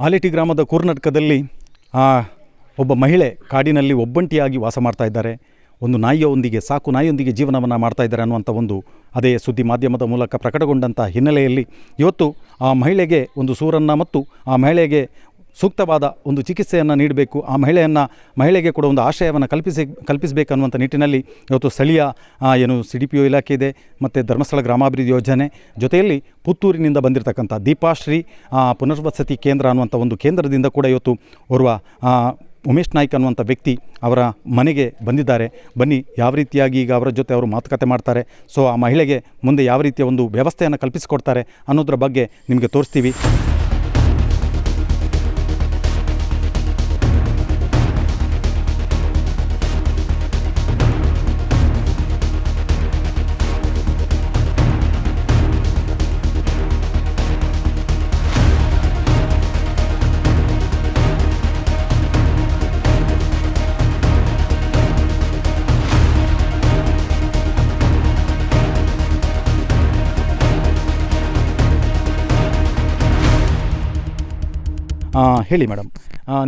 ಆಲೇಟಿ ಗ್ರಾಮದ ಕೂರ್ನಾಟಕದಲ್ಲಿ ಆ, ಒಬ್ಬ ಮಹಿಳೆ ಕಾಡಿನಲ್ಲಿ ಒಬ್ಬಂಟಿಯಾಗಿ ವಾಸ ಮಾಡ್ತಾ ಇದ್ದಾರೆ. ಒಂದು ನಾಯಿಯೊಂದಿಗೆ ಸಾಕು ನಾಯಿಯೊಂದಿಗೆ ಜೀವನವನ್ನು ಮಾಡ್ತಾ ಇದ್ದಾರೆ ಅನ್ನುವಂಥ ಒಂದು ಅದೇ ಸುದ್ದಿ ಮಾಧ್ಯಮದ ಮೂಲಕ ಪ್ರಕಟಗೊಂಡಂಥ ಹಿನ್ನೆಲೆಯಲ್ಲಿ ಇವತ್ತು ಆ ಮಹಿಳೆಗೆ ಒಂದು ಸೂರನ್ನು ಮತ್ತು ಆ ಮಹಿಳೆಗೆ ಸೂಕ್ತವಾದ ಒಂದು ಚಿಕಿತ್ಸೆಯನ್ನು ನೀಡಬೇಕು. ಆ ಮಹಿಳೆಯನ್ನು, ಮಹಿಳೆಗೆ ಕೂಡ ಒಂದು ಆಶ್ರಯವನ್ನು ಕಲ್ಪಿಸಿ ಕಲ್ಪಿಸಬೇಕನ್ನುವಂಥ ನಿಟ್ಟಿನಲ್ಲಿ ಇವತ್ತು ಸ್ಥಳೀಯ ಏನು ಸಿ ಡಿ ಪಿ ಒ ಇಲಾಖೆ ಇದೆ, ಮತ್ತು ಧರ್ಮಸ್ಥಳ ಗ್ರಾಮಾಭಿವೃದ್ಧಿ ಯೋಜನೆ ಜೊತೆಯಲ್ಲಿ ಪುತ್ತೂರಿನಿಂದ ಬಂದಿರತಕ್ಕಂಥ ದೀಪಾಶ್ರೀ ಪುನರ್ವಸತಿ ಕೇಂದ್ರ ಅನ್ನುವಂಥ ಒಂದು ಕೇಂದ್ರದಿಂದ ಕೂಡ ಇವತ್ತು ಓರ್ವ ಉಮೇಶ್ ನಾಯ್ಕ್ ಅನ್ನುವಂಥ ವ್ಯಕ್ತಿ ಅವರ ಮನೆಗೆ ಬಂದಿದ್ದಾರೆ. ಬನ್ನಿ, ಯಾವ ರೀತಿಯಾಗಿ ಈಗ ಅವರ ಜೊತೆ ಅವರು ಮಾತುಕತೆ ಮಾಡ್ತಾರೆ. ಸೊ, ಆ ಮಹಿಳೆಗೆ ಮುಂದೆ ಯಾವ ರೀತಿಯ ಒಂದು ವ್ಯವಸ್ಥೆಯನ್ನು ಕಲ್ಪಿಸಿಕೊಡ್ತಾರೆ ಅನ್ನೋದ್ರ ಬಗ್ಗೆ ನಿಮಗೆ ತೋರಿಸ್ತೀವಿ. ಹೇಳಿ ಮೇಡಮ್.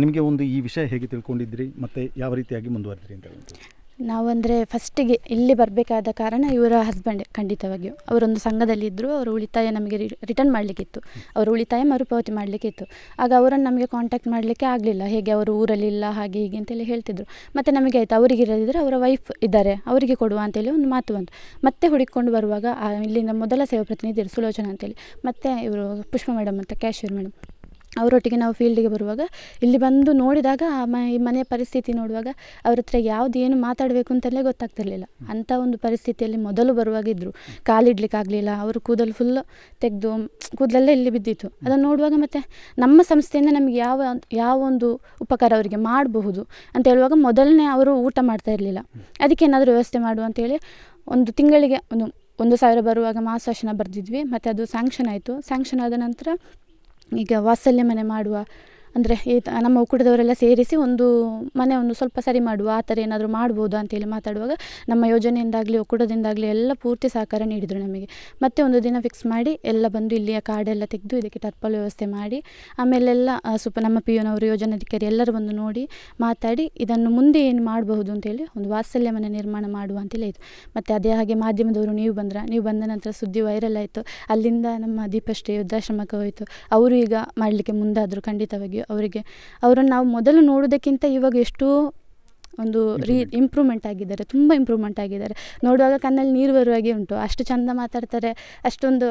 ನಿಮಗೆ ಒಂದು ಈ ವಿಷಯ ಹೇಗೆ ತಿಳ್ಕೊಂಡಿದ್ರಿ ಮತ್ತು ಯಾವ ರೀತಿಯಾಗಿ ಮುಂದುವರೆದ್ರಿ ಅಂತ ಹೇಳಿ ನಾವಂದರೆ ಫಸ್ಟಿಗೆ ಇಲ್ಲಿ ಬರಬೇಕಾದ ಕಾರಣ ಇವರ ಹಸ್ಬೆಂಡ್ ಖಂಡಿತವಾಗಿಯೂ. ಅವರೊಂದು ಸಂಘದಲ್ಲಿ ಇದ್ದರು ಅವರು ಉಳಿತಾಯ ನಮಗೆ ರಿಟರ್ನ್ ಮಾಡಲಿಕ್ಕಿತ್ತು. ಅವರು ಉಳಿತಾಯ ಮರುಪಾವತಿ ಮಾಡಲಿಕ್ಕಿತ್ತು. ಆಗ ಅವರನ್ನು ನಮಗೆ ಕಾಂಟ್ಯಾಕ್ಟ್ ಮಾಡಲಿಕ್ಕೆ ಆಗಲಿಲ್ಲ. ಹೇಗೆ ಅವರು ಊರಲ್ಲಿಲ್ಲ ಹಾಗೆ ಹೀಗೆ ಅಂತೇಳಿ ಹೇಳ್ತಿದ್ರು. ಮತ್ತು ನಮಗೆ ಆಯಿತು, ಅವರಿಗೆ ಇರದಿದ್ದರೆ ಅವರ ವೈಫ್ ಇದ್ದಾರೆ. ಅವರಿಗೆ ಕೊಡುವ ಅಂತೇಳಿ ಒಂದು ಮಾತು ಬಂತು. ಮತ್ತೆ ಹುಡುಕಿಕೊಂಡು ಬರುವಾಗ ಇಲ್ಲಿನ ಮೊದಲ ಸೇವಾ ಪ್ರತಿನಿಧಿ ಸುಲೋಚನಾ ಅಂತೇಳಿ. ಮತ್ತು ಇವರು ಪುಷ್ಪ ಮೇಡಮ್ ಅಂತ ಕ್ಯಾಶಿಯರ್ ಮೇಡಮ್. ಅವರೊಟ್ಟಿಗೆ ನಾವು ಫೀಲ್ಡಿಗೆ ಬರುವಾಗ ಇಲ್ಲಿ ಬಂದು ನೋಡಿದಾಗ ಆ ಮ ಈ ಮನೆಯ ಪರಿಸ್ಥಿತಿ ನೋಡುವಾಗ ಅವ್ರ ಹತ್ರ ಯಾವ್ದು ಏನು ಮಾತಾಡಬೇಕು ಅಂತಲೇ ಗೊತ್ತಾಗ್ತಿರ್ಲಿಲ್ಲ. ಅಂಥ ಒಂದು ಪರಿಸ್ಥಿತಿಯಲ್ಲಿ ಮೊದಲು ಬರುವಾಗ ಇದ್ದರು ಕಾಲಿಡ್ಲಿಕ್ಕಾಗಲಿಲ್ಲ ಅವರು ಕೂದಲು ಫುಲ್ ತೆಗೆದು ಕೂದಲೆಲ್ಲ ಇಲ್ಲಿ ಬಿದ್ದಿತ್ತು. ಅದನ್ನು ನೋಡುವಾಗ ಮತ್ತು ನಮ್ಮ ಸಂಸ್ಥೆಯಿಂದ ನಮಗೆ ಯಾವ ಯಾವ ಒಂದು ಉಪಕಾರ ಅವರಿಗೆ ಮಾಡಬಹುದು ಅಂತ ಹೇಳುವಾಗ ಮೊದಲನೇ ಅವರು ಊಟ ಮಾಡ್ತಾ ಇರಲಿಲ್ಲ. ಅದಕ್ಕೆ ಏನಾದರೂ ವ್ಯವಸ್ಥೆ ಮಾಡುವ ಅಂತೇಳಿ ಒಂದು ತಿಂಗಳಿಗೆ ಒಂದು ಒಂದು ಸಾವಿರ ಬರುವಾಗ ಮಾಸಾಶನ ಬರೆದಿದ್ವಿ. ಮತ್ತು ಅದು ಸ್ಯಾಂಕ್ಷನ್ ಆಯಿತು. ಸ್ಯಾಂಕ್ಷನ್ ಆದ ನಂತರ ಈಗ ವಾತ್ಸಲ್ಯ ಮನೆ ಮಾಡುವ ಅಂದರೆ ಈ ನಮ್ಮ ಒಕ್ಕೂಟದವರೆಲ್ಲ ಸೇರಿಸಿ ಒಂದು ಮನೆ ಒಂದು ಸ್ವಲ್ಪ ಸರಿ ಮಾಡುವ, ಆ ಥರ ಏನಾದರೂ ಮಾಡ್ಬೋದು ಅಂತೇಳಿ ಮಾತಾಡುವಾಗ ನಮ್ಮ ಯೋಜನೆಯಿಂದಾಗಲಿ, ಒಕ್ಕೂಟದಿಂದಾಗಲಿ ಎಲ್ಲ ಪೂರ್ತಿ ಸಹಕಾರ ನೀಡಿದರು ನಮಗೆ. ಮತ್ತೆ ಒಂದು ದಿನ ಫಿಕ್ಸ್ ಮಾಡಿ ಎಲ್ಲ ಬಂದು ಇಲ್ಲಿಯ ಕಾರ್ಡೆಲ್ಲ ತೆಗೆದು ಇದಕ್ಕೆ ಟರ್ಪಲ್ ವ್ಯವಸ್ಥೆ ಮಾಡಿ, ಆಮೇಲೆಲ್ಲ ಸ್ವಲ್ಪ ನಮ್ಮ ಪಿ ಯುನವರು ಯೋಜನಾಧಿಕಾರಿ ಎಲ್ಲರೂ ಬಂದು ನೋಡಿ ಮಾತಾಡಿ ಇದನ್ನು ಮುಂದೆ ಏನು ಮಾಡಬಹುದು ಅಂತೇಳಿ ಒಂದು ವಾತ್ಸಲ್ಯ ಮನೆ ನಿರ್ಮಾಣ ಮಾಡುವ ಅಂತೇಳಿ ಆಯಿತು ಮತ್ತು ಅದೇ ಹಾಗೆ ಮಾಧ್ಯಮದವರು ನೀವು ಬಂದ್ರ, ನೀವು ಬಂದ ನಂತರ ಸುದ್ದಿ ವೈರಲ್ ಆಯಿತು, ಅಲ್ಲಿಂದ ನಮ್ಮ ದೀಪಶ್ರೀ ವೃದ್ಧಾಶ್ರಮಕ್ಕೆ ಹೋಯಿತು. ಅವರು ಈಗ ಮಾಡಲಿಕ್ಕೆ ಮುಂದಾದರು ಖಂಡಿತವಾಗಿಯೂ. ಅವರಿಗೆ. ಅವರನ್ನು ನಾವು ಮೊದಲು ನೋಡೋದಕ್ಕಿಂತ ಇವಾಗ ಎಷ್ಟೋ ಒಂದು ರೀ ಇಂಪ್ರೂವ್ಮೆಂಟ್ ಆಗಿದ್ದಾರೆ ತುಂಬ ಇಂಪ್ರೂವ್ಮೆಂಟ್ ಆಗಿದ್ದಾರೆ. ನೋಡುವಾಗ ಕಣ್ಣಲ್ಲಿ ನೀರು ಬರುವ ಹಾಗೆ ಉಂಟು ಅಷ್ಟು ಚಂದ ಮಾತಾಡ್ತಾರೆ ಅಷ್ಟೊಂದು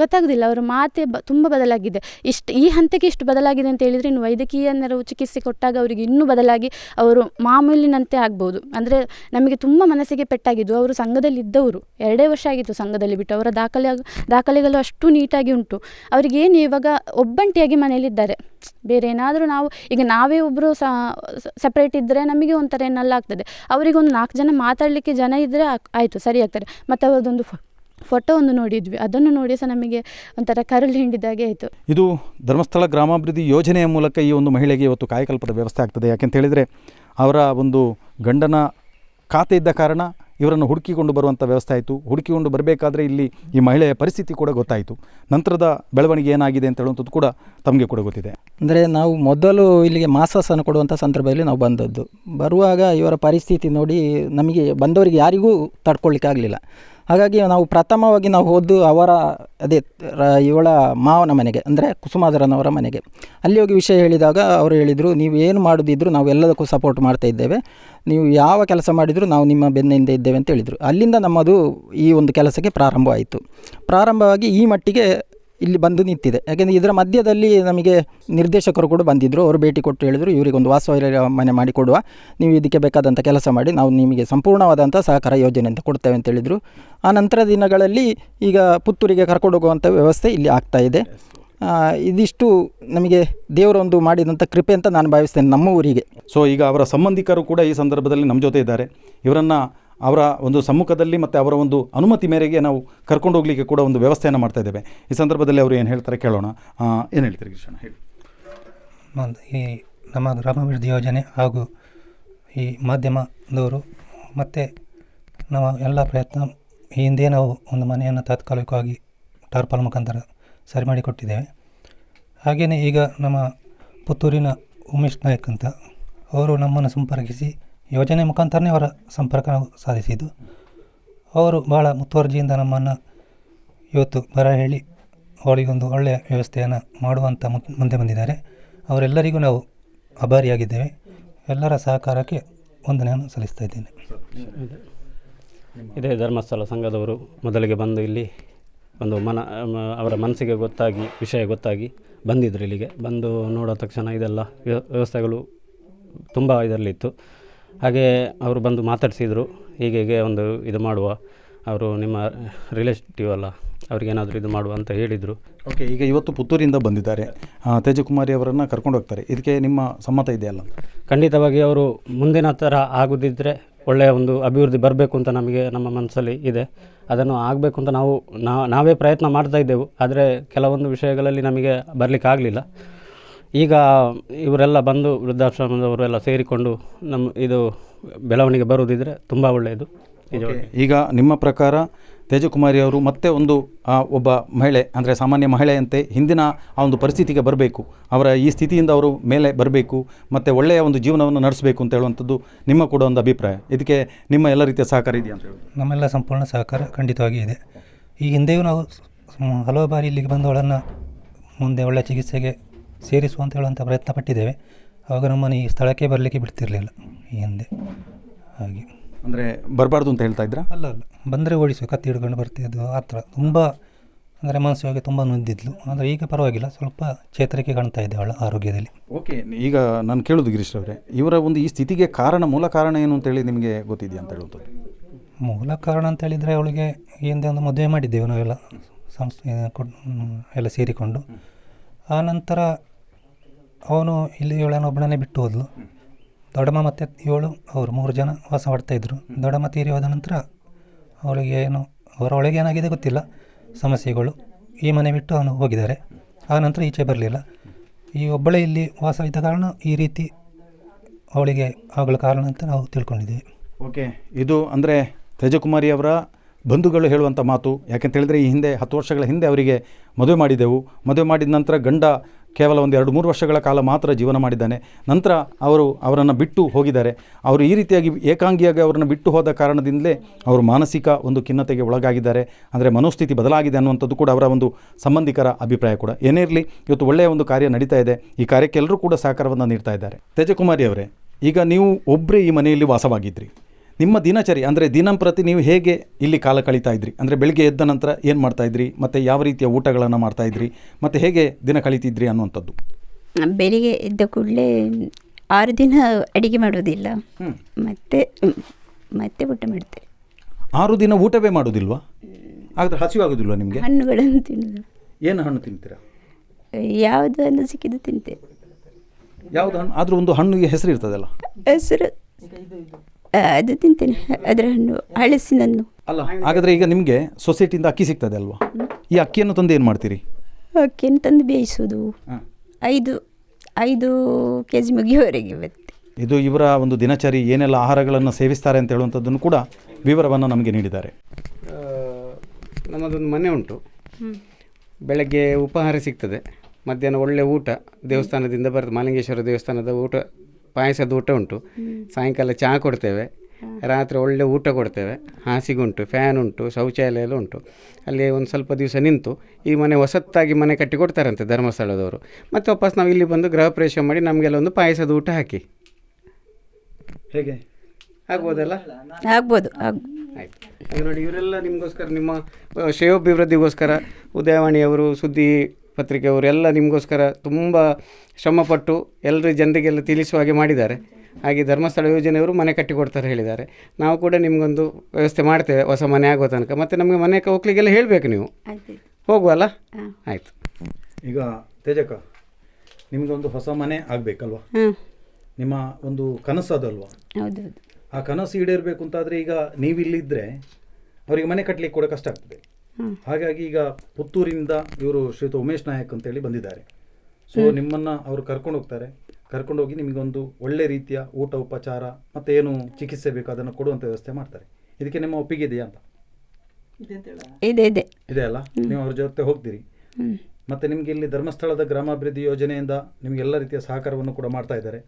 ಗೊತ್ತಾಗೋದಿಲ್ಲ ಅವರ ಮಾತೇ ಬ ತುಂಬ ಬದಲಾಗಿದೆ. ಇಷ್ಟು ಈ ಹಂತಕ್ಕೆ ಇಷ್ಟು ಬದಲಾಗಿದೆ ಅಂತ ಹೇಳಿದರೆ ಇನ್ನು ವೈದ್ಯಕೀಯ ನೆರವು ಚಿಕಿತ್ಸೆ ಕೊಟ್ಟಾಗ ಅವರಿಗೆ ಇನ್ನೂ ಬದಲಾಗಿ ಅವರು ಮಾಮೂಲಿನಂತೆ ಆಗ್ಬೋದು. ಅಂದರೆ ನಮಗೆ ತುಂಬ ಮನಸ್ಸಿಗೆ ಪೆಟ್ಟಾಗಿದ್ದು ಅವರು ಸಂಘದಲ್ಲಿ ಇದ್ದವರು ಎರಡೇ ವರ್ಷ ಆಗಿತ್ತು ಸಂಘದಲ್ಲಿ ಬಿಟ್ಟು ಅವರ ದಾಖಲೆ ದಾಖಲೆಗಳು ಅಷ್ಟು ನೀಟಾಗಿ ಉಂಟು. ಅವರಿಗೇನು ಇವಾಗ ಒಬ್ಬಂಟಿಯಾಗಿ ಮನೆಯಲ್ಲಿದ್ದಾರೆ. ಬೇರೆ ಏನಾದರೂ ನಾವು ಈಗ ನಾವೇ ಒಬ್ಬರು ಸಪ್ರೇಟ್ ಇದ್ದರೆ ನಮಗೆ ಒಂಥರ ಏನಲ್ಲ ಆಗ್ತದೆ ಅವರಿಗೊಂದು ನಾಲ್ಕು ಜನ ಮಾತಾಡಲಿಕ್ಕೆ ಜನ ಇದ್ದರೆ ಆಯಿತು, ಸರಿ ಆಗ್ತಾರೆ ಮತ್ತು ಅವರದೊಂದು ಫೋಟೋ ಒಂದು ನೋಡಿದ್ವಿ. ಅದನ್ನು ನೋಡಿ ಸಹ ನಮಗೆ ಒಂಥರ ಕರುಳು ಹಿಂಡಿದಾಗೆ ಆಯಿತು. ಇದು ಧರ್ಮಸ್ಥಳ ಗ್ರಾಮಾಭಿವೃದ್ಧಿ ಯೋಜನೆಯ ಮೂಲಕ ಈ ಒಂದು ಮಹಿಳೆಗೆ ಇವತ್ತು ಕಾಯಕಲ್ಪದ ವ್ಯವಸ್ಥೆ ಆಗ್ತದೆ. ಯಾಕೆಂತ ಹೇಳಿದರೆ ಅವರ ಒಂದು ಗಂಡನ ಖಾತೆ ಇದ್ದ ಕಾರಣ ಇವರನ್ನು ಹುಡುಕಿಕೊಂಡು ಬರುವಂಥ ವ್ಯವಸ್ಥೆ ಆಯಿತು. ಹುಡುಕಿಕೊಂಡು ಬರಬೇಕಾದ್ರೆ ಇಲ್ಲಿ ಈ ಮಹಿಳೆಯ ಪರಿಸ್ಥಿತಿ ಕೂಡ ಗೊತ್ತಾಯಿತು. ನಂತರದ ಬೆಳವಣಿಗೆ ಏನಾಗಿದೆ ಅಂತ ಹೇಳುವಂಥದ್ದು ಕೂಡ ತಮಗೆ ಕೂಡ ಗೊತ್ತಿದೆ. ಅಂದರೆ ನಾವು ಮೊದಲು ಇಲ್ಲಿಗೆ ಮಾಸಾಸನ ಕೊಡುವಂಥ ಸಂದರ್ಭದಲ್ಲಿ ನಾವು ಬಂದದ್ದು. ಬರುವಾಗ ಇವರ ಪರಿಸ್ಥಿತಿ ನೋಡಿ ನಮಗೆ ಬಂದವರಿಗೆ ಯಾರಿಗೂ ತಡ್ಕೊಳ್ಳಿಕ್ಕೆ ಆಗಲಿಲ್ಲ. ಹಾಗಾಗಿ ನಾವು ಪ್ರಥಮವಾಗಿ ನಾವು ಹೋದ್ದು ಅವರ, ಅದೇ ಇವಳ ಮಾವನ ಮನೆಗೆ, ಅಂದರೆ ಕುಸುಮಾಧರನವರ ಮನೆಗೆ. ಅಲ್ಲಿ ಹೋಗಿ ವಿಷಯ ಹೇಳಿದಾಗ ಅವರು ಹೇಳಿದರು, ನೀವು ಏನು ಮಾಡೋದಿದ್ರು ನಾವು ಎಲ್ಲದಕ್ಕೂ ಸಪೋರ್ಟ್ ಮಾಡ್ತಾ ಇದ್ದೇವೆ. ನೀವು ಯಾವ ಕೆಲಸ ಮಾಡಿದರೂ ನಾವು ನಿಮ್ಮ ಬೆನ್ನಿಂದ ಇದ್ದೇವೆ ಅಂತ ಹೇಳಿದರು. ಅಲ್ಲಿಂದ ನಮ್ಮದು ಈ ಒಂದು ಕೆಲಸಕ್ಕೆ ಪ್ರಾರಂಭವಾಯಿತು. ಪ್ರಾರಂಭವಾಗಿ ಈ ಮಟ್ಟಿಗೆ ಇಲ್ಲಿ ಬಂದು ನಿಂತಿದೆ. ಯಾಕೆಂದರೆ ಇದರ ಮಧ್ಯದಲ್ಲಿ ನಮಗೆ ನಿರ್ದೇಶಕರು ಕೂಡ ಬಂದಿದ್ದರು ಅವರು ಭೇಟಿ ಕೊಟ್ಟು ಹೇಳಿದರು, ಇವರಿಗೊಂದು ವಾಸವೈರ ಮನೆ ಮಾಡಿಕೊಡುವ ನೀವು ಇದಕ್ಕೆ ಬೇಕಾದಂಥ ಕೆಲಸ ಮಾಡಿ, ನಾವು ನಿಮಗೆ ಸಂಪೂರ್ಣವಾದಂಥ ಸಹಕಾರ ಯೋಜನೆ ಅಂತ ಕೊಡ್ತೇವೆ ಅಂತ ಹೇಳಿದರು. ಆ ನಂತರ ದಿನಗಳಲ್ಲಿ ಈಗ ಪುತ್ತೂರಿಗೆ ಕರ್ಕೊಂಡು ಹೋಗುವಂಥ ವ್ಯವಸ್ಥೆ ಇಲ್ಲಿ ಆಗ್ತಾ ಇದೆ. ಇದಿಷ್ಟು ನಮಗೆ ದೇವರೊಂದು ಮಾಡಿದಂಥ ಕೃಪೆ ಅಂತ ನಾನು ಭಾವಿಸ್ತೇನೆ ನಮ್ಮ ಊರಿಗೆ. ಸೊ ಈಗ ಅವರ ಸಂಬಂಧಿಕರು ಕೂಡ ಈ ಸಂದರ್ಭದಲ್ಲಿ ನಮ್ಮ ಜೊತೆ ಇದ್ದಾರೆ. ಇವರನ್ನು ಅವರ ಒಂದು ಸಮ್ಮುಖದಲ್ಲಿ ಮತ್ತು ಅವರ ಒಂದು ಅನುಮತಿ ಮೇರೆಗೆ ನಾವು ಕರ್ಕೊಂಡು ಹೋಗಲಿಕ್ಕೆ ಕೂಡ ಒಂದು ವ್ಯವಸ್ಥೆಯನ್ನು ಮಾಡ್ತಾ ಇದ್ದೇವೆ. ಈ ಸಂದರ್ಭದಲ್ಲಿ ಅವರು ಏನು ಹೇಳ್ತಾರೆ ಕೇಳೋಣ. ಏನು ಹೇಳ್ತಾರೆ ಕೃಷ್ಣ? ಹೇಳಿ. ಈ ನಮ್ಮ ಗ್ರಾಮಾಭಿವೃದ್ಧಿ ಯೋಜನೆ ಹಾಗೂ ಈ ಮಾಧ್ಯಮದವರು ಮತ್ತು ನಮ್ಮ ಎಲ್ಲ ಪ್ರಯತ್ನ ಈ ಹಿಂದೆ ನಾವು ಒಂದು ಮನೆಯನ್ನು ತಾತ್ಕಾಲಿಕವಾಗಿ ಟಾರ್ಪಾಲ್ ಮುಖಾಂತರ ಸರಿ ಮಾಡಿಕೊಟ್ಟಿದ್ದೇವೆ ಹಾಗೆಯೇ ಈಗ ನಮ್ಮ ಪುತ್ತೂರಿನ ಉಮೇಶ್ ನಾಯಕ್ ಅಂತ, ಅವರು ನಮ್ಮನ್ನು ಸಂಪರ್ಕಿಸಿ ಯೋಜನೆ ಮುಖಾಂತರನೇ ಅವರ ಸಂಪರ್ಕ ಸಾಧಿಸಿದ್ದು. ಅವರು ಭಾಳ ಮುತುವರ್ಜಿಯಿಂದ ನಮ್ಮನ್ನು ಇವತ್ತು ಬರ ಹೇಳಿ ಅವರಿಗೊಂದು ಒಳ್ಳೆಯ ವ್ಯವಸ್ಥೆಯನ್ನು ಮಾಡುವಂಥ ಮುಂದೆ ಬಂದಿದ್ದಾರೆ. ಅವರೆಲ್ಲರಿಗೂ ನಾವು ಅಭಾರಿಯಾಗಿದ್ದೇವೆ. ಎಲ್ಲರ ಸಹಕಾರಕ್ಕೆ ವಂದನೆಯನ್ನು ಸಲ್ಲಿಸ್ತಾ ಇದ್ದೇನೆ. ಇದೇ ಧರ್ಮಸ್ಥಳ ಸಂಘದವರು ಮೊದಲಿಗೆ ಬಂದು ಇಲ್ಲಿ ಒಂದು ಮನ ಅವರ ಮನಸ್ಸಿಗೆ ಗೊತ್ತಾಗಿ, ವಿಷಯ ಗೊತ್ತಾಗಿ ಬಂದಿದ್ದರು ಇಲ್ಲಿಗೆ. ಬಂದು ನೋಡೋ ತಕ್ಷಣ ಇದೆಲ್ಲ ವ್ಯ- ವ್ಯವಸ್ಥೆಗಳು ತುಂಬ ಇದರಲ್ಲಿತ್ತು. ಹಾಗೆ ಅವರು ಬಂದು ಮಾತಾಡಿಸಿದರು ಹೀಗೆ ಹೀಗೆ ಒಂದು ಇದು ಮಾಡುವ ಅವರು ನಿಮ್ಮ ರಿಲೇಟಿವ್ ಅಲ್ಲ ಅವ್ರಿಗೇನಾದರೂ ಇದು ಮಾಡುವ ಅಂತ ಹೇಳಿದರು. ಓಕೆ ಈಗ ಇವತ್ತು ಪುತ್ತೂರಿಂದ ಬಂದಿದ್ದಾರೆ. ತೇಜಕುಮಾರಿ ಅವರನ್ನು ಕರ್ಕೊಂಡು ಹೋಗ್ತಾರೆ. ಇದಕ್ಕೆ ನಿಮ್ಮ ಸಮ್ಮತ ಇದೆಯಲ್ಲ? ಖಂಡಿತವಾಗಿ ಅವರು ಮುಂದಿನ ಥರ ಆಗೋದಿದ್ದರೆ ಒಳ್ಳೆಯ ಒಂದು ಅಭಿವೃದ್ಧಿ ಬರಬೇಕು ಅಂತ ನಮಗೆ ನಮ್ಮ ಮನಸ್ಸಲ್ಲಿ ಇದೆ. ಅದನ್ನು ಆಗಬೇಕು ಅಂತ ನಾವು ನಾವೇ ಪ್ರಯತ್ನ ಮಾಡ್ತಾ ಇದ್ದೆವು. ಆದರೆ ಕೆಲವೊಂದು ವಿಷಯಗಳಲ್ಲಿ ನಮಗೆ ಬರಲಿಕ್ಕೆ ಆಗಲಿಲ್ಲ ಈಗ ಇವರೆಲ್ಲ ಬಂದು ವೃದ್ಧಾಶ್ರಮದವರೆಲ್ಲ ಸೇರಿಕೊಂಡು ನಮ್ಮ ಇದು ಬೆಳವಣಿಗೆ ಬರುವುದಿದ್ರೆ ತುಂಬ ಒಳ್ಳೆಯದು. ನಿಜವಾಗಿ. ಈಗ ನಿಮ್ಮ ಪ್ರಕಾರ ತೇಜಕುಮಾರಿ ಅವರು ಮತ್ತೆ ಒಂದು ಆ, ಒಬ್ಬ ಮಹಿಳೆ ಅಂದರೆ ಸಾಮಾನ್ಯ ಮಹಿಳೆಯಂತೆ ಹಿಂದಿನ ಆ ಒಂದು ಪರಿಸ್ಥಿತಿಗೆ ಬರಬೇಕು. ಅವರ ಈ ಸ್ಥಿತಿಯಿಂದ ಅವರು ಮೇಲೆ ಬರಬೇಕು ಮತ್ತು ಒಳ್ಳೆಯ ಒಂದು ಜೀವನವನ್ನು ನಡೆಸಬೇಕು ಅಂತ ಹೇಳುವಂಥದ್ದು ನಿಮ್ಮ ಕೂಡ ಒಂದು ಅಭಿಪ್ರಾಯ. ಇದಕ್ಕೆ ನಿಮ್ಮ ಎಲ್ಲ ರೀತಿಯ ಸಹಕಾರ ಇದೆಯಾ ಅಂತ ಹೇಳಿ. ನಮ್ಮೆಲ್ಲ ಸಂಪೂರ್ಣ ಸಹಕಾರ ಖಂಡಿತವಾಗಿ ಇದೆ. ಈ ಹಿಂದೆಯೂ ನಾವು ಹಲವು ಬಾರಿ ಇಲ್ಲಿಗೆ ಬಂದವಳನ್ನು ಮುಂದೆ ಒಳ್ಳೆಯ ಚಿಕಿತ್ಸೆಗೆ ಸೇರಿಸುವಂತ ಹೇಳುವಂಥ ಪ್ರಯತ್ನ ಪಟ್ಟಿದ್ದೇವೆ. ಆವಾಗ ನಮ್ಮನ್ನು ಈ ಸ್ಥಳಕ್ಕೆ ಬರಲಿಕ್ಕೆ ಬಿಡ್ತಿರಲಿಲ್ಲ. ಈ ಹಿಂದೆ. ಹಾಗೆ. ಅಂದರೆ ಬರಬಾರ್ದು ಅಂತ ಹೇಳ್ತಾ ಇದ್ರಾ? ಅಲ್ಲ ಅಲ್ಲ. ಬಂದರೆ ಓಡಿಸುವ ಕತ್ತಿ ಹಿಡ್ಕೊಂಡು ಬರ್ತಿದ್ದು ಆ ಥರ. ತುಂಬ ಅಂದರೆ ಮಾನಸಿಕವಾಗಿ ತುಂಬ ನೊಂದಿದ್ಲು. ಆದರೆ ಈಗ ಪರವಾಗಿಲ್ಲ. ಸ್ವಲ್ಪ ಚೇತರಿಕೆ ಕಾಣ್ತಾ ಇದೆ ಅವಳ ಆರೋಗ್ಯದಲ್ಲಿ. ಓಕೆ ಈಗ ನಾನು ಕೇಳೋದು ಗಿರೀಶ್ ಅವರೇ ಇವರ ಒಂದು ಈ ಸ್ಥಿತಿಗೆ ಕಾರಣ ಮೂಲ ಕಾರಣ ಏನು ಅಂತೇಳಿ ನಿಮಗೆ ಗೊತ್ತಿದೆಯಾ ಅಂತ ಹೇಳೋದು? ಮೂಲ ಕಾರಣ ಅಂತ ಹೇಳಿದರೆ ಅವಳಿಗೆ ಈ ಹಿಂದೆ ಒಂದು ಮದುವೆ ಮಾಡಿದ್ದೆವು ನಾವೆಲ್ಲ. ಸಂಸ್ಥೆ ಎಲ್ಲ ಸೇರಿಕೊಂಡು. ಆ ನಂತರ ಅವನು ಇಲ್ಲಿ ಏಳನ ಒಬ್ಬಳನ್ನೇ ಬಿಟ್ಟು ಹೋದ್ಲು. ದೊಡ್ಡಮ್ಮ ಮತ್ತು ಏಳು, ಅವರು ಮೂರು ಜನ ವಾಸ ಮಾಡ್ತಾಯಿದ್ರು ದೊಡ್ಡಮ್ಮ ತೀರಿ ಹೋದ ನಂತರ ಅವಳಿಗೆ ಏನು, ಅವರ ಒಳಗೆ ಏನಾಗಿದೆ ಗೊತ್ತಿಲ್ಲ, ಸಮಸ್ಯೆಗಳು. ಈ ಮನೆ ಬಿಟ್ಟು ಅವನು ಹೋಗಿದ್ದಾರೆ. ಆ ನಂತರ ಈಚೆ ಬರಲಿಲ್ಲ. ಈ ಒಬ್ಬಳೇ ಇಲ್ಲಿ ವಾಸ ಇದ್ದ ಕಾರಣ ಈ ರೀತಿ ಅವಳಿಗೆ ಆಗಲ ಕಾರಣ ಅಂತ ನಾವು ತಿಳ್ಕೊಂಡಿದ್ದೀವಿ. ಓಕೆ, ಇದು ಅಂದರೆ ತೇಜಕುಮಾರಿ ಅವರ ಬಂಧುಗಳು ಹೇಳುವಂಥ ಮಾತು. ಯಾಕೆಂತ ಹೇಳಿದರೆ ಈ ಹಿಂದೆ ಹತ್ತು ವರ್ಷಗಳ ಹಿಂದೆ ಅವರಿಗೆ ಮದುವೆ ಮಾಡಿದೆವು. ಮದುವೆ ಮಾಡಿದ ನಂತರ ಗಂಡ ಕೇವಲ ಒಂದು ಎರಡು ಮೂರು ವರ್ಷಗಳ ಕಾಲ ಮಾತ್ರ ಜೀವನ ಮಾಡಿದ್ದಾನೆ. ನಂತರ ಅವರು ಅವರನ್ನು ಬಿಟ್ಟು ಹೋಗಿದ್ದಾರೆ. ಅವರು ಈ ರೀತಿಯಾಗಿ ಏಕಾಂಗಿಯಾಗಿ ಅವರನ್ನು ಬಿಟ್ಟು ಹೋದ ಕಾರಣದಿಂದಲೇ ಅವರು ಮಾನಸಿಕ ಒಂದು ಖಿನ್ನತೆಗೆ ಒಳಗಾಗಿದ್ದಾರೆ. ಅಂದರೆ ಮನೋಸ್ಥಿತಿ ಬದಲಾಗಿದೆ ಅನ್ನುವಂಥದ್ದು ಕೂಡ ಅವರ ಒಂದು ಸಂಬಂಧಿಕರ ಅಭಿಪ್ರಾಯ ಕೂಡ. ಏನೇ ಇರಲಿ, ಇವತ್ತು ಒಳ್ಳೆಯ ಒಂದು ಕಾರ್ಯ ನಡೀತಾ ಇದೆ. ಈ ಕಾರ್ಯಕ್ಕೆ ಎಲ್ಲರೂ ಕೂಡ ಸಹಕಾರವನ್ನು ನೀಡ್ತಾ ಇದ್ದಾರೆ. ತೇಜಕುಮಾರಿ ಅವರೇ, ಈಗ ನೀವು ಒಬ್ಬರೇ ಈ ಮನೆಯಲ್ಲಿ ವಾಸವಾಗಿದ್ರಿ. ನಿಮ್ಮ ದಿನಚರಿ ಅಂದರೆ ದಿನಂಪ್ರತಿ ನೀವು ಹೇಗೆ ಇಲ್ಲಿ ಕಾಲ ಕಳೀತಾ ಇದ್ರಿ? ಅಂದರೆ ಬೆಳಿಗ್ಗೆ ಎದ್ದ ನಂತರ ಏನು ಮಾಡ್ತಾ ಇದ್ರಿ? ಮತ್ತು ಯಾವ ರೀತಿಯ ಊಟಗಳನ್ನು ಮಾಡ್ತಾ ಇದ್ರಿ? ಮತ್ತು ಹೇಗೆ ದಿನ ಕಳೀತಿದ್ರಿ ಅನ್ನುವಂಥದ್ದು? ಬೆಳಿಗ್ಗೆ ಎದ್ದ ಕೂಡಲೇ ಆರು ದಿನ ಅಡಿಗೆ ಮಾಡೋದಿಲ್ಲ. ಮತ್ತೆ ಮತ್ತೆ ಊಟ ಮಾಡ್ತೇವೆ. ಆರು ದಿನ ಊಟವೇ ಮಾಡೋದಿಲ್ವಾ ಹಾಗಾದ್ರೆ ಹಸಿವಾಗೋದಿಲ್ವಾ ನಿಮಗೆ? ಹಣ್ಣುಗಳನ್ನು ತಿನ್ನೋದು. ಏನು ಹಣ್ಣು ತಿಂತೀರಾ? ಯಾವುದು ಹಣ್ಣು ಸಿಕ್ಕಿದ್ದು ತಿಂತೇವೆ. ಯಾವುದು ಹಣ್ಣು? ಆದರೂ ಒಂದು ಹಣ್ಣಿಗೆ ಹೆಸರು ಇರ್ತದಲ್ಲ ಹೆಸರು. ಅದು ತಿಂತೇನೆ. ಅದರ ಹಣ್ಣು ಹಳಸಿನನ್ನು ಅಲ್ಲ ಹಾಗಾದ್ರೆ ಈಗ ನಿಮಗೆ ಸೊಸೈಟಿಯಿಂದ ಅಕ್ಕಿ ಸಿಗ್ತದೆ ಅಲ್ವಾ? ಈ ಅಕ್ಕಿಯನ್ನು ತಂದು ಏನು ಮಾಡ್ತೀರಿ? ಅಕ್ಕಿಯನ್ನು ತಂದು ಬೇಯಿಸೋದು ಐದು ಐದು ಕೆ ಜಿ ಮುಗಿಯುವವರೆಗೆ ಇವತ್ತು ಇದು ಇವರ ಒಂದು ದಿನಚರಿ ಏನೆಲ್ಲ ಆಹಾರಗಳನ್ನು ಸೇವಿಸ್ತಾರೆ ಅಂತ ಹೇಳುವಂಥದ್ದನ್ನು ಕೂಡ ವಿವರವನ್ನು ನಮಗೆ ನೀಡಿದ್ದಾರೆ. ನಮ್ಮದೊಂದು ಮನೆ ಉಂಟು. ಬೆಳಗ್ಗೆ ಉಪಹಾರ ಸಿಗ್ತದೆ. ಮಧ್ಯಾಹ್ನ ಒಳ್ಳೆ ಊಟ ದೇವಸ್ಥಾನದಿಂದ ಬರ್ತದೆ ಮಾಲಿಂಗೇಶ್ವರ ದೇವಸ್ಥಾನದ ಊಟ ಪಾಯಸದ ಊಟ ಉಂಟು. ಸಾಯಂಕಾಲ ಚಹಾ ಕೊಡ್ತೇವೆ. ರಾತ್ರಿ ಒಳ್ಳೆ ಊಟ ಕೊಡ್ತೇವೆ. ಹಾಸಿಗೆ ಉಂಟು ಫ್ಯಾನ್ ಉಂಟು ಶೌಚಾಲಯ ಎಲ್ಲ ಉಂಟು. ಅಲ್ಲಿ ಒಂದು ಸ್ವಲ್ಪ ದಿವಸ ನಿಂತು ಈ ಮನೆ ಹೊಸತ್ತಾಗಿ ಮನೆ ಕಟ್ಟಿ ಕೊಡ್ತಾರಂತೆ ಧರ್ಮಸ್ಥಳದವರು. ಮತ್ತು ವಾಪಸ್ ನಾವು ಇಲ್ಲಿ ಬಂದು ಗೃಹ ಪ್ರವೇಶ ಮಾಡಿ ನಮಗೆಲ್ಲ ಒಂದು ಪಾಯಸದ ಊಟ ಹಾಕಿ. ಹೇಗೆ? ಆಗ್ಬೋದಲ್ಲ? ಆಗ್ಬೋದು ಆಗ್ ಆಯ್ತು. ನೋಡಿ ಇವರೆಲ್ಲ ನಿಮಗೋಸ್ಕರ ನಿಮ್ಮ ಶ್ರೇಯೋಭಿವೃದ್ಧಿಗೋಸ್ಕರ ಉದಯವಾಣಿಯವರು ಸುದ್ದಿ ಪತ್ರಿಕೆಯವರು ಅವರೆಲ್ಲ ನಿಮಗೋಸ್ಕರ ತುಂಬ ಶ್ರಮಪಟ್ಟು ಎಲ್ಲರ ಜನರಿಗೆಲ್ಲ ತಿಳಿಸುವ ಹಾಗೆ ಮಾಡಿದ್ದಾರೆ. ಹಾಗೆ ಧರ್ಮಸ್ಥಳ ಯೋಜನೆಯವರು ಮನೆ ಕಟ್ಟಿಕೊಡ್ತಾರೆ ಹೇಳಿದ್ದಾರೆ. ನಾವು ಕೂಡ ನಿಮಗೊಂದು ವ್ಯವಸ್ಥೆ ಮಾಡ್ತೇವೆ ಹೊಸ ಮನೆ ಆಗೋ ತನಕ. ಮತ್ತು ನಮಗೆ ಮನೆ ಹೋಗ್ಲಿಕ್ಕೆಲ್ಲ ಹೇಳಬೇಕು ನೀವು. ಆಯ್ತು ಹೋಗುವಲ್ಲ? ಆಯಿತು. ಈಗ ತೇಜಕ ನಿಮಗೊಂದು ಹೊಸ ಮನೆ ಆಗಬೇಕಲ್ವಾ? ಹಾಂ. ನಿಮ್ಮ ಒಂದು ಕನಸು ಅದಲ್ವಾ? ಹೌದು ಹೌದು ಆ ಕನಸು ಈಡೇರಬೇಕು ಅಂತಾದರೆ ಈಗ ನೀವಿಲ್ಲಿದ್ದರೆ ಅವರಿಗೆ ಮನೆ ಕಟ್ಟಲಿಕ್ಕೆ ಕೂಡ ಕಷ್ಟ ಆಗ್ತದೆ. ಹಾಗಾಗಿ ಈಗ ಪುತ್ತೂರಿನಿಂದ ಇವರು ಶ್ರೀಯುತ ಉಮೇಶ್ ನಾಯಕ್ ಅಂತೇಳಿ ಬಂದಿದ್ದಾರೆ. ಸೊ ನಿಮ್ಮನ್ನು ಅವರು ಕರ್ಕೊಂಡು ಹೋಗ್ತಾರೆ. ಕರ್ಕೊಂಡೋಗಿ ನಿಮಗೊಂದು ಒಳ್ಳೆ ರೀತಿಯ ಊಟ ಉಪಚಾರ ಮತ್ತು ಏನು ಚಿಕಿತ್ಸೆ ಬೇಕು ಅದನ್ನು ಕೊಡುವಂಥ ವ್ಯವಸ್ಥೆ ಮಾಡ್ತಾರೆ. ಇದಕ್ಕೆ ನಿಮ್ಮ ಒಪ್ಪಿಗೆ ಇದೆಯಾ ಅಂತ? ಇದೆ ಇದೆ ಇದೆ. ಅಲ್ಲ? ನೀವು ಅವ್ರ ಜೊತೆ ಹೋಗ್ತೀರಿ. ಮತ್ತೆ ನಿಮಗೆ ಇಲ್ಲಿ ಧರ್ಮಸ್ಥಳದ ಗ್ರಾಮಾಭಿವೃದ್ಧಿ ಯೋಜನೆಯಿಂದ ನಿಮ್ಗೆ ಎಲ್ಲ ರೀತಿಯ ಸಹಕಾರವನ್ನು ಕೂಡ ಮಾಡ್ತಾ ಇದ್ದಾರೆ.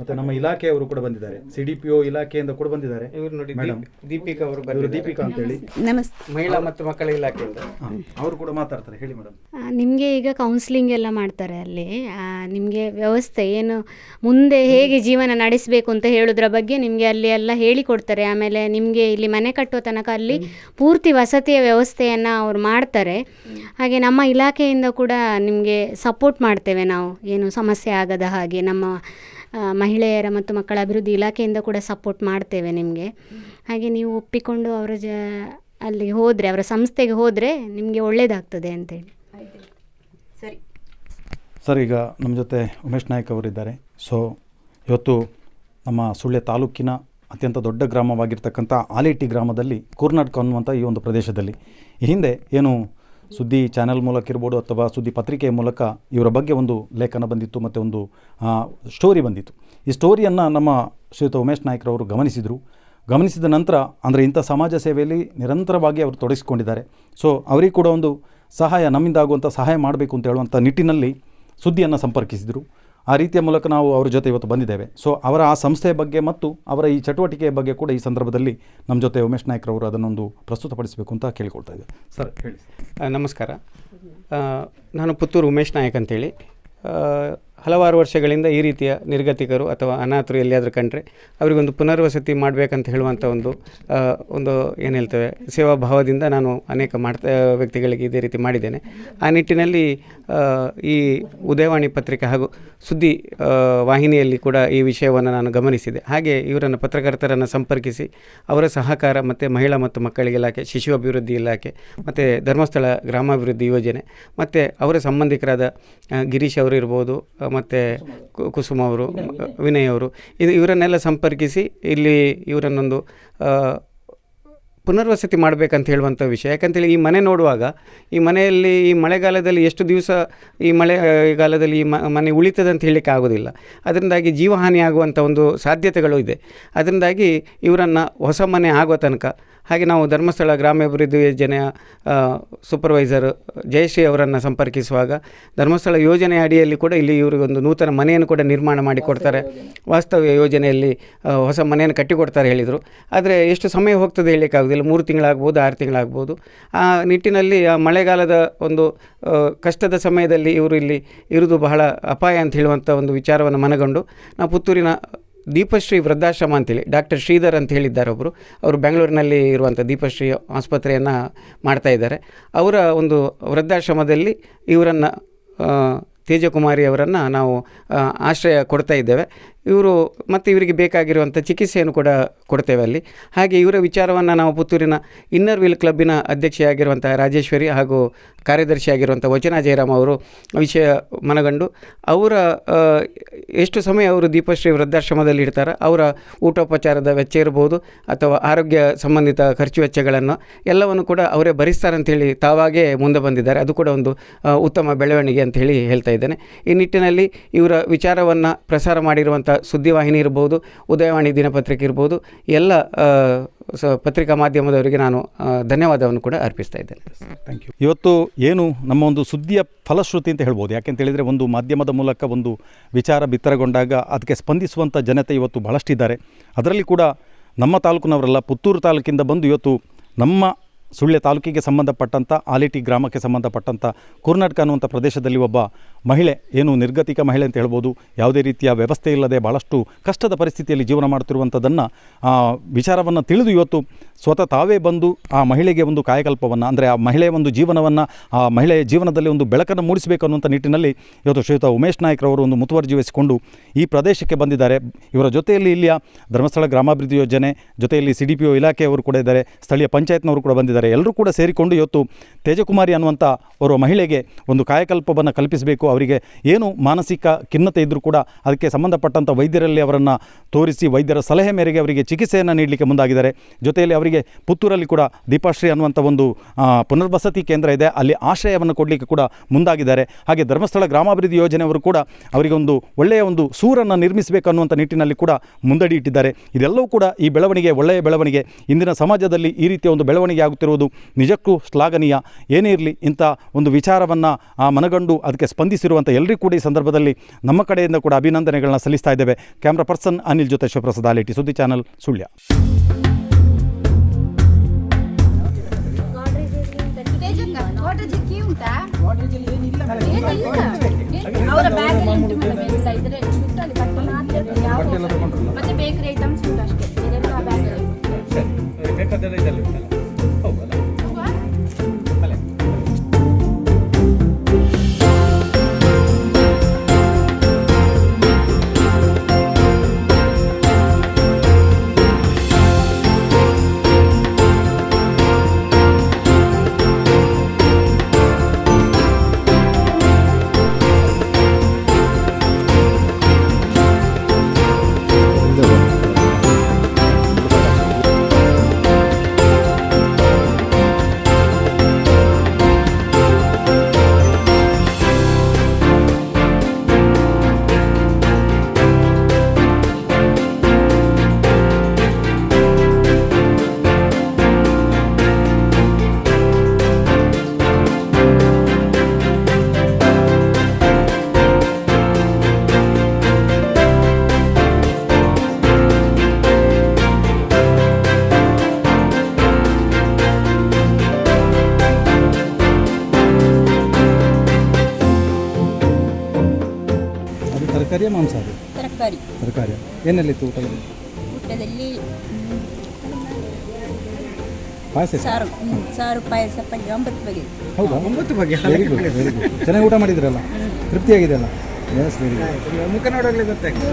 ಮತ್ತೆ ನಮ್ಮ ಇಲಾಖೆಯವರು ಕೂಡ ಬಂದಿದ್ದಾರೆ. ಸಿ ಡಿ ಪಿ ಒ ಇಲಾಖೆಯಿಂದ ಕೂಡ ಬಂದಿದ್ದಾರೆ. ಇವರು ನೋಡಿ ಮೇಡಮ್ ದೀಪಿಕಾ ಅವರು ಇವರು ಬಂದಿದ್ದಾರೆ. ದೀಪಿಕಾ ಅಂತೇಳಿ. ನಮಸ್ತೆ. ಮಹಿಳಾ ಮತ್ತು ಮಕ್ಕಳ ಇಲಾಖೆಯಿಂದ. ಅವರು ಕೂಡ ಮಾತಾಡ್ತಾರೆ. ಹೇಳಿ ಮೇಡಮ್ ನಿಮಗೆ ಈಗ ಕೌನ್ಸಿಲಿಂಗ್ ಎಲ್ಲ ಮಾಡ್ತಾರೆ ಅಲ್ಲಿ. ನಿಮಗೆ ವ್ಯವಸ್ಥೆ ಏನು ಮುಂದೆ ಹೇಗೆ ಜೀವನ ನಡೆಸಬೇಕು ಅಂತ ಹೇಳುದ್ರ ಬಗ್ಗೆ ನಿಮಗೆ ಅಲ್ಲಿ ಎಲ್ಲ ಹೇಳಿಕೊಡ್ತಾರೆ ಆಮೇಲೆ ನಿಮಗೆ ಇಲ್ಲಿ ಮನೆ ಕಟ್ಟುವ ತನಕ ಅಲ್ಲಿ ಪೂರ್ತಿ ವಸತಿಯ ವ್ಯವಸ್ಥೆಯನ್ನು ಅವ್ರು ಮಾಡ್ತಾರೆ. ಹಾಗೆ ನಮ್ಮ ಇಲಾಖೆಯಿಂದ ಕೂಡ ನಿಮಗೆ ಸಪೋರ್ಟ್ ಮಾಡ್ತೇವೆ ನಾವು. ಏನು ಸಮಸ್ಯೆ ಆಗದ ಹಾಗೆ ನಮ್ಮ ಮಹಿಳೆಯರ ಮತ್ತು ಮಕ್ಕಳ ಅಭಿವೃದ್ಧಿ ಇಲಾಖೆಯಿಂದ ಕೂಡ ಸಪೋರ್ಟ್ ಮಾಡ್ತೇವೆ ನಿಮಗೆ. ಹಾಗೆ ನೀವು ಒಪ್ಪಿಕೊಂಡು ಅವರ ಜ ಅಲ್ಲಿಗೆ ಹೋದರೆ ಅವರ ಸಂಸ್ಥೆಗೆ ಹೋದರೆ ನಿಮಗೆ ಒಳ್ಳೆಯದಾಗ್ತದೆ ಅಂತೇಳಿ. ಸರ್. ಈಗ ನಮ್ಮ ಜೊತೆ ಉಮೇಶ್ ನಾಯಕ್ ಅವರಿದ್ದಾರೆ. ಸೊ ಇವತ್ತು ನಮ್ಮ ಸುಳ್ಯ ತಾಲೂಕಿನ ಅತ್ಯಂತ ದೊಡ್ಡ ಗ್ರಾಮವಾಗಿರ್ತಕ್ಕಂಥ ಆಲೇಟಿ ಗ್ರಾಮದಲ್ಲಿ ಕೂರ್ನಾಟಕ ಅನ್ನುವಂಥ ಈ ಒಂದು ಪ್ರದೇಶದಲ್ಲಿ ಈ ಹಿಂದೆ ಏನು ಸುದ್ದಿ ಚಾನೆಲ್ ಮೂಲಕ ಇರ್ಬೋದು ಅಥವಾ ಸುದ್ದಿ ಪತ್ರಿಕೆಯ ಮೂಲಕ ಇವರ ಬಗ್ಗೆ ಒಂದು ಲೇಖನ ಬಂದಿತ್ತು ಮತ್ತು ಒಂದು ಸ್ಟೋರಿ ಬಂದಿತ್ತು. ಈ ಸ್ಟೋರಿಯನ್ನು ನಮ್ಮ ಶ್ರೀಯುತ ಉಮೇಶ್ ನಾಯ್ಕರವರು ಗಮನಿಸಿದರು. ಗಮನಿಸಿದ ನಂತರ ಅಂದರೆ ಇಂಥ ಸಮಾಜ ಸೇವೆಯಲ್ಲಿ ನಿರಂತರವಾಗಿ ಅವರು ತೊಡಗಿಸಿಕೊಂಡಿದ್ದಾರೆ. ಸೊ ಅವರಿಗೆ ಕೂಡ ಒಂದು ಸಹಾಯ ನಮ್ಮಿಂದ ಆಗುವಂಥ ಸಹಾಯ ಮಾಡಬೇಕು ಅಂತ ಹೇಳುವಂಥ ನಿಟ್ಟಿನಲ್ಲಿ ಸುದ್ದಿಯನ್ನು ಸಂಪರ್ಕಿಸಿದರು. ಆ ರೀತಿಯ ಮೂಲಕ ನಾವು ಅವರ ಜೊತೆ ಇವತ್ತು ಬಂದಿದ್ದೇವೆ. ಸೊ ಅವರ ಆ ಸಂಸ್ಥೆಯ ಬಗ್ಗೆ ಮತ್ತು ಅವರ ಈ ಚಟುವಟಿಕೆಯ ಬಗ್ಗೆ ಕೂಡ ಈ ಸಂದರ್ಭದಲ್ಲಿ ನಮ್ಮ ಜೊತೆ ಉಮೇಶ್ ನಾಯ್ಕರವರು ಅದನ್ನೊಂದು ಪ್ರಸ್ತುತಪಡಿಸಬೇಕು ಅಂತ ಕೇಳಿಕೊಳ್ತಾ ಇದ್ದೆ. ಸರ್ ಹೇಳಿ ನಮಸ್ಕಾರ. ನಾನು ಪುತ್ತೂರು ಉಮೇಶ್ ನಾಯಕ್ ಅಂತೇಳಿ. ಹಲವಾರು ವರ್ಷಗಳಿಂದ ಈ ರೀತಿಯ ನಿರ್ಗತಿಕರು ಅಥವಾ ಅನಾಥರು ಎಲ್ಲಿಯಾದರೂ ಕಂಡ್ರೆ ಅವರಿಗೊಂದು ಪುನರ್ವಸತಿ ಮಾಡಬೇಕಂತ ಹೇಳುವಂಥ ಒಂದು ಒಂದು ಏನು ಹೇಳ್ತೇವೆ ಸೇವಾ ಭಾವದಿಂದ ನಾನು ಅನೇಕ ಮಾಡ್ತಾ ವ್ಯಕ್ತಿಗಳಿಗೆ ಇದೇ ರೀತಿ ಮಾಡಿದ್ದೇನೆ. ಆ ನಿಟ್ಟಿನಲ್ಲಿ ಈ ಉದಯವಾಣಿ ಪತ್ರಿಕೆ ಹಾಗೂ ಸುದ್ದಿ ವಾಹಿನಿಯಲ್ಲಿ ಕೂಡ ಈ ವಿಷಯವನ್ನು ನಾನು ಗಮನಿಸಿದೆ. ಹಾಗೆ ಇವರನ್ನು ಪತ್ರಕರ್ತರನ್ನು ಸಂಪರ್ಕಿಸಿ ಅವರ ಸಹಕಾರ ಮತ್ತು ಮಹಿಳಾ ಮತ್ತು ಮಕ್ಕಳಿಗೆ ಇಲಾಖೆ, ಶಿಶು ಅಭಿವೃದ್ಧಿ ಇಲಾಖೆ ಮತ್ತು ಧರ್ಮಸ್ಥಳ ಗ್ರಾಮಾಭಿವೃದ್ಧಿ ಯೋಜನೆ ಮತ್ತು ಅವರ ಸಂಬಂಧಿಕರಾದ ಗಿರೀಶ್ ಅವರು ಇರ್ಬೋದು ಮತ್ತು ಕುಸುಮ ಅವರು ವಿನಯ್. ಅವರು. ಇದು ಇವರನ್ನೆಲ್ಲ ಸಂಪರ್ಕಿಸಿ ಇಲ್ಲಿ ಇವರನ್ನೊಂದು ಪುನರ್ವಸತಿ ಮಾಡಬೇಕಂತ ಹೇಳುವಂಥ ವಿಷಯ. ಯಾಕಂತೇಳಿ ಈ ಮನೆ ನೋಡುವಾಗ ಈ ಮನೆಯಲ್ಲಿ ಈ ಮಳೆಗಾಲದಲ್ಲಿ ಎಷ್ಟು ದಿವಸ ಈ ಮಳೆಗಾಲದಲ್ಲಿ ಈ ಮನೆ ಉಳಿತದೆ ಅಂತ ಹೇಳಲಿಕ್ಕೆ ಆಗೋದಿಲ್ಲ. ಅದರಿಂದಾಗಿ ಜೀವಹಾನಿ ಆಗುವಂಥ ಒಂದು ಸಾಧ್ಯತೆಗಳು ಇದೆ. ಅದರಿಂದಾಗಿ ಇವರನ್ನು ಹೊಸ ಮನೆ ಆಗೋ ತನಕ ಹಾಗೆ ನಾವು ಧರ್ಮಸ್ಥಳ ಗ್ರಾಮಾಭಿವೃದ್ಧಿ ಯೋಜನೆಯ ಸೂಪರ್ವೈಸರ್ ಜಯಶ್ರೀ ಅವರನ್ನು ಸಂಪರ್ಕಿಸುವಾಗ ಧರ್ಮಸ್ಥಳ ಯೋಜನೆ ಅಡಿಯಲ್ಲಿ ಕೂಡ ಇಲ್ಲಿ ಇವರಿಗೊಂದು ನೂತನ ಮನೆಯನ್ನು ಕೂಡ ನಿರ್ಮಾಣ ಮಾಡಿಕೊಡ್ತಾರೆ ವಾಸ್ತವ್ಯ ಯೋಜನೆಯಲ್ಲಿ ಹೊಸ ಮನೆಯನ್ನು ಕಟ್ಟಿಕೊಡ್ತಾರೆ ಹೇಳಿದರು. ಆದರೆ ಎಷ್ಟು ಸಮಯ ಹೋಗ್ತದೆ ಹೇಳಲಿಕ್ಕಾಗೋದಿಲ್ಲ ಮೂರು ತಿಂಗಳಾಗ್ಬೋದು, ಆರು ತಿಂಗಳಾಗ್ಬೋದು. ಆ ನಿಟ್ಟಿನಲ್ಲಿ, ಆ ಮಳೆಗಾಲದ ಒಂದು ಕಷ್ಟದ ಸಮಯದಲ್ಲಿ ಇವರು ಇಲ್ಲಿ ಇರುವುದು ಬಹಳ ಅಪಾಯ ಅಂತ ಹೇಳುವಂಥ ಒಂದು ವಿಚಾರವನ್ನು ಮನಗಂಡು ನಾವು ಪುತ್ತೂರಿನ ದೀಪಶ್ರೀ ವೃದ್ಧಾಶ್ರಮ ಅಂತೇಳಿ ಡಾಕ್ಟರ್ ಶ್ರೀಧರ್ ಅಂತ ಹೇಳಿದ್ದಾರೆ ಒಬ್ಬರು ಅವರು ಬೆಂಗಳೂರಿನಲ್ಲಿ ಇರುವಂಥ ದೀಪಶ್ರೀ ಆಸ್ಪತ್ರೆಯನ್ನು ಮಾಡ್ತಾ ಇದ್ದಾರೆ. ಅವರ ಒಂದು ವೃದ್ಧಾಶ್ರಮದಲ್ಲಿ ಇವರನ್ನು ತೇಜಕುಮಾರಿ ಅವರನ್ನು ನಾವು ಆಶ್ರಯ ಕೊಡ್ತಾ ಇದ್ದೇವೆ. ಇವರು ಮತ್ತು ಇವರಿಗೆ ಬೇಕಾಗಿರುವಂಥ ಚಿಕಿತ್ಸೆಯನ್ನು ಕೂಡ ಕೊಡ್ತೇವೆ ಅಲ್ಲಿ. ಹಾಗೆ ಇವರ ವಿಚಾರವನ್ನು ನಾವು ಪುತ್ತೂರಿನ ಇನ್ನರ್ ವೀಲ್ ಕ್ಲಬ್ಬಿನ ಅಧ್ಯಕ್ಷೆಯಾಗಿರುವಂಥ ರಾಜೇಶ್ವರಿ ಹಾಗೂ ಕಾರ್ಯದರ್ಶಿಯಾಗಿರುವಂಥ ವಚನ ಜಯರಾಮ್ ಅವರು ವಿಷಯ ಮನಗಂಡು ಅವರ ಎಷ್ಟು ಸಮಯ ಅವರು ದೀಪಶ್ರೀ ವೃದ್ಧಾಶ್ರಮದಲ್ಲಿ ಇರ್ತಾರೆ ಅವರ ಊಟೋಪಚಾರದ ವೆಚ್ಚ ಇರ್ಬೋದು ಅಥವಾ ಆರೋಗ್ಯ ಸಂಬಂಧಿತ ಖರ್ಚು ವೆಚ್ಚಗಳನ್ನು ಎಲ್ಲವನ್ನು ಕೂಡ ಅವರೇ ಭರಿಸ್ತಾರೆ ಅಂತೇಳಿ ತಾವಾಗೇ ಮುಂದೆ ಬಂದಿದ್ದಾರೆ. ಅದು ಕೂಡ ಒಂದು ಉತ್ತಮ ಬೆಳವಣಿಗೆ ಅಂತ ಹೇಳಿ ಹೇಳ್ತಾ ಇದ್ದೇನೆ. ಈ ನಿಟ್ಟಿನಲ್ಲಿ ಇವರ ವಿಚಾರವನ್ನು ಪ್ರಸಾರ ಮಾಡಿರುವಂಥ ಸುದ್ದಿವಾಹಿನಿ ಇರ್ಬೋದು, ಉದಯವಾಣಿ ದಿನಪತ್ರಿಕೆ ಇರ್ಬೋದು, ಎಲ್ಲ ಸ, ಪತ್ರಿಕಾ ಮಾಧ್ಯಮದವರಿಗೆ ನಾನು ಧನ್ಯವಾದವನ್ನು ಕೂಡ ಅರ್ಪಿಸ್ತಾ ಇದ್ದೇನೆ. ಥ್ಯಾಂಕ್ ಯು ಇವತ್ತು ಏನು ನಮ್ಮ ಒಂದು ಸುದ್ದಿಯ ಫಲಶ್ರುತಿ ಅಂತ ಹೇಳ್ಬೋದು. ಯಾಕೆಂತ ಹೇಳಿದರೆ ಒಂದು ಮಾಧ್ಯಮದ ಮೂಲಕ ಒಂದು ವಿಚಾರ ಬಿತ್ತರಗೊಂಡಾಗ ಅದಕ್ಕೆ ಸ್ಪಂದಿಸುವಂಥ ಜನತೆ ಇವತ್ತು ಬಹಳಷ್ಟಿದ್ದಾರೆ. ಅದರಲ್ಲಿ ಕೂಡ ನಮ್ಮ ತಾಲೂಕಿನವರೆಲ್ಲ, ಪುತ್ತೂರು ತಾಲೂಕಿಂದ ಬಂದು ಇವತ್ತು ನಮ್ಮ ಸುಳ್ಯ ತಾಲೂಕಿಗೆ ಸಂಬಂಧಪಟ್ಟಂಥ ಆಲಿಟಿ ಗ್ರಾಮಕ್ಕೆ ಸಂಬಂಧಪಟ್ಟಂಥ ಕುರ್ನಾಟಕ ಅನ್ನುವಂಥ ಪ್ರದೇಶದಲ್ಲಿ ಒಬ್ಬ ಮಹಿಳೆ, ಏನು ನಿರ್ಗತಿಕ ಮಹಿಳೆ ಅಂತ ಹೇಳ್ಬೋದು, ಯಾವುದೇ ರೀತಿಯ ವ್ಯವಸ್ಥೆ ಇಲ್ಲದೆ ಭಾಳಷ್ಟು ಕಷ್ಟದ ಪರಿಸ್ಥಿತಿಯಲ್ಲಿ ಜೀವನ ಮಾಡ್ತಿರುವಂಥದ್ದನ್ನು ವಿಚಾರವನ್ನು ತಿಳಿದು ಇವತ್ತು ಸ್ವತಃ ತಾವೇ ಬಂದು ಆ ಮಹಿಳೆಗೆ ಒಂದು ಕಾಯಕಲ್ಪವನ್ನು, ಅಂದರೆ ಆ ಮಹಿಳೆಯ ಒಂದು ಜೀವನವನ್ನು, ಆ ಮಹಿಳೆಯ ಜೀವನದಲ್ಲಿ ಒಂದು ಬೆಳಕನ್ನು ಮೂಡಿಸಬೇಕು ಅನ್ನುವಂಥ ನಿಟ್ಟಿನಲ್ಲಿ ಇವತ್ತು ಶ್ರೀಯುತ ಉಮೇಶ್ ನಾಯಕ್ರವರು ಒಂದು ಮುತುವರ್ಜಿ ವಹಿಸಿಕೊಂಡು ಈ ಪ್ರದೇಶಕ್ಕೆ ಬಂದಿದ್ದಾರೆ. ಇವರ ಜೊತೆಯಲ್ಲಿ ಇಲ್ಲಿಯ ಧರ್ಮಸ್ಥಳ ಗ್ರಾಮಾಭಿವೃದ್ಧಿ ಯೋಜನೆ, ಜೊತೆಯಲ್ಲಿ ಸಿ ಡಿ ಪಿ ಒ ಇಲಾಖೆಯವರು ಕೂಡ ಇದ್ದಾರೆ, ಸ್ಥಳೀಯ ಪಂಚಾಯತ್ನವರು ಕೂಡ ಬಂದಿದ್ದಾರೆ. ಎಲ್ಲರೂ ಕೂಡ ಸೇರಿಕೊಂಡು ಇವತ್ತು ತೇಜಕುಮಾರಿ ಅನ್ನುವಂಥ ಓರ್ವ ಮಹಿಳೆಗೆ ಒಂದು ಕಾಯಕಲ್ಪವನ್ನು ಕಲ್ಪಿಸಬೇಕು. ಅವರಿಗೆ ಏನು ಮಾನಸಿಕ ಖಿನ್ನತೆ ಇದ್ದರೂ ಕೂಡ ಅದಕ್ಕೆ ಸಂಬಂಧಪಟ್ಟಂಥ ವೈದ್ಯರಲ್ಲಿ ಅವರನ್ನು ತೋರಿಸಿ ವೈದ್ಯರ ಸಲಹೆ ಮೇರೆಗೆ ಅವರಿಗೆ ಚಿಕಿತ್ಸೆಯನ್ನು ನೀಡಲಿಕ್ಕೆ ಮುಂದಾಗಿದ್ದಾರೆ. ಜೊತೆಯಲ್ಲಿ ಅವರಿಗೆ ಪುತ್ತೂರಲ್ಲಿ ಕೂಡ ದೀಪಾಶ್ರೀ ಅನ್ನುವಂಥ ಒಂದು ಪುನರ್ವಸತಿ ಕೇಂದ್ರ ಇದೆ. ಅಲ್ಲಿ ಆಶ್ರಯವನ್ನು ಕೊಡಲಿಕ್ಕೆ ಕೂಡ ಮುಂದಾಗಿದ್ದಾರೆ. ಹಾಗೆ ಧರ್ಮಸ್ಥಳ ಗ್ರಾಮಾಭಿವೃದ್ಧಿ ಯೋಜನೆಯವರು ಕೂಡ ಅವರಿಗೆ ಒಂದು ಒಳ್ಳೆಯ ಒಂದು ಸೂರನ್ನು ನಿರ್ಮಿಸಬೇಕು ಅನ್ನುವಂಥ ನಿಟ್ಟಿನಲ್ಲಿ ಕೂಡ ಮುಂದಡಿ ಇಟ್ಟಿದ್ದಾರೆ. ಇದೆಲ್ಲವೂ ಕೂಡ ಈ ಬೆಳವಣಿಗೆ, ಒಳ್ಳೆಯ ಬೆಳವಣಿಗೆ. ಇಂದಿನ ಸಮಾಜದಲ್ಲಿ ಈ ರೀತಿಯ ಒಂದು ಬೆಳವಣಿಗೆ ಆಗುತ್ತಿರುವ ಇರುವುದು ನಿಜಕ್ಕೂ ಶ್ಲಾಘನೀಯ. ಏನೇ ಇರಲಿ ಇಂಥ ಒಂದು ವಿಚಾರವನ್ನು ಮನಗಂಡು ಅದಕ್ಕೆ ಸ್ಪಂದಿಸಿರುವಂಥ ಎಲ್ಲರಿಗೂ ಕೂಡ ಈ ಸಂದರ್ಭದಲ್ಲಿ ನಮ್ಮ ಕಡೆಯಿಂದ ಕೂಡ ಅಭಿನಂದನೆಗಳನ್ನ ಸಲ್ಲಿಸ್ತಾ ಇದ್ದೇವೆ. ಕ್ಯಾಮ್ರಾ ಪರ್ಸನ್ ಅನಿಲ್ ಜೊತೆ ಶಿವಪ್ರಸಾದ್, ಆಲಿಟಿ ಸುದ್ದಿ ಚಾನಲ್, ಸುಳ್ಯ. ಮತ್ತೆ ಬೇಕರಿ ಐಟಮ್ಸ್ ಉಂಟು? ಅಷ್ಟೇ ತರಕಾರಿಯ ಮಾಂಸ ಅದು? ತರಕಾರಿ. ತರಕಾರಿ. ಏನೆಲ್ಲಿತ್ತು ಊಟದಲ್ಲಿ? ಊಟದಲ್ಲಿ ಪಾಯಸ ಇತ್ತು? ಸಾರು ಹ್ಮ್, ಸಾರು ಪಾಯಸ ಪಲ್ಯ ಒಂಬತ್ತು ಬಗೆ. ಹೌದಾ? ಒಂಬತ್ತು ಬಗ್ಗೆ ವೆರಿ ಗುಡ್ ವೆರಿ ಗುಡ್ ಚೆನ್ನಾಗಿ ಊಟ ಮಾಡಿದ್ರಲ್ಲ? ತೃಪ್ತಿಯಾಗಿದೆ ಅಲ್ಲ ಎಸ್ ವೆರಿ ಗುಡ್ ಮುಖ ನೋಡೋಗ್ಲಿ ಗೊತ್ತಾಗ್ತದೆ